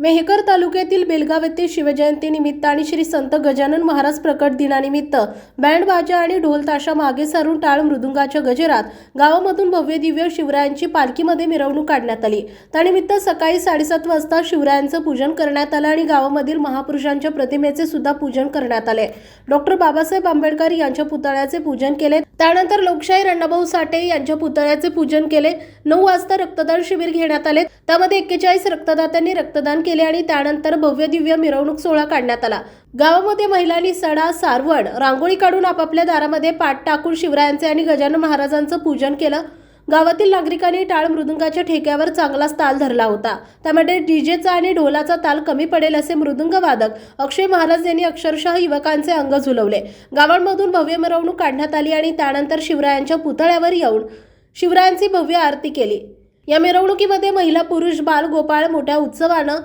मेहकर तालुक्यातील बेलगाव येथे शिवजयंती निमित्त आणि श्री संत गजानन महाराज प्रकट दिनानिमित्त बँड बाजा आणि ढोल ताशा मागे सारून टाळ मृदुंगाच्या गजेरात गावामधून भव्य दिव्य शिवरायांची पालखीमध्ये मिरवणूक काढण्यात आली. त्यानिमित्त सकाळी साडेसात वाजता शिवरायांचं पूजन करण्यात आलं आणि गावामधील महापुरुषांच्या प्रतिमेचे सुद्धा पूजन करण्यात आले. डॉक्टर बाबासाहेब आंबेडकर यांच्या पुतळ्याचे पूजन केले. त्यानंतर लोकशाही अण्णाभाऊ साठे यांच्या पुतळ्याचे पूजन केले. नऊ वाजता रक्तदान शिबिर घेण्यात आले. त्यामध्ये एक्केचाळीस रक्तदात्यांनी रक्तदान केले आणि त्यानंतर भव्य दिव्य मिरवणूक सोहळा काढण्यात आला. गावामध्ये महिलांनी सडा सारवण रांगोळी काढून आपापल्या दारामध्ये पाठ टाकून शिवरायांचे आणि गजानन महाराजांचं पूजन केलं. गावातील नागरिकांनी टाळ मृदुंगाच्या ठेक्यावर चांगलाच ताल धरला होता. त्यामध्ये डीजेचा आणि ढोलाचा ताल कमी पडेल असे मृदुंग वादक अक्षय महाराज यांनी अक्षरशः युवकांचे अंग झुलवले. गावांमधून भव्य मिरवणूक काढण्यात आली आणि त्यानंतर शिवरायांच्या पुतळ्यावर येऊन शिवरायांची भव्य आरती केली. या मिरवणुकीमध्ये महिला पुरुष बाल गोपाळ मोठ्या उत्सवानं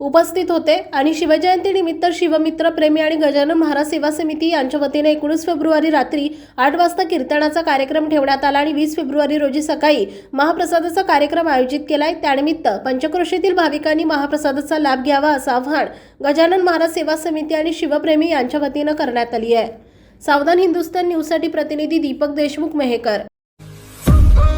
उपस्थित होते आणि शिवजयंती निमित्त शिवमित्र प्रेमी आणि गजानन महाराज सेवा समिती यांच्या वतीने एकोणीस फेब्रुवारी रात्री आठ वाजता कीर्तनाचा कार्यक्रम ठेवण्यात आला आणि वीस फेब्रुवारी रोजी सकाळी महाप्रसादाचा कार्यक्रम आयोजित केलाय. त्यानिमित्त पंचक्रोशीतील भाविकांनी महाप्रसादाचा लाभ घ्यावा असं आव्हान गजानन महाराज सेवा समिती आणि शिवप्रेमी यांच्या वतीनं करण्यात आली आहे. सावधान हिंदुस्तान न्यूजसाठी प्रतिनिधी दीपक देशमुख मेहेकर.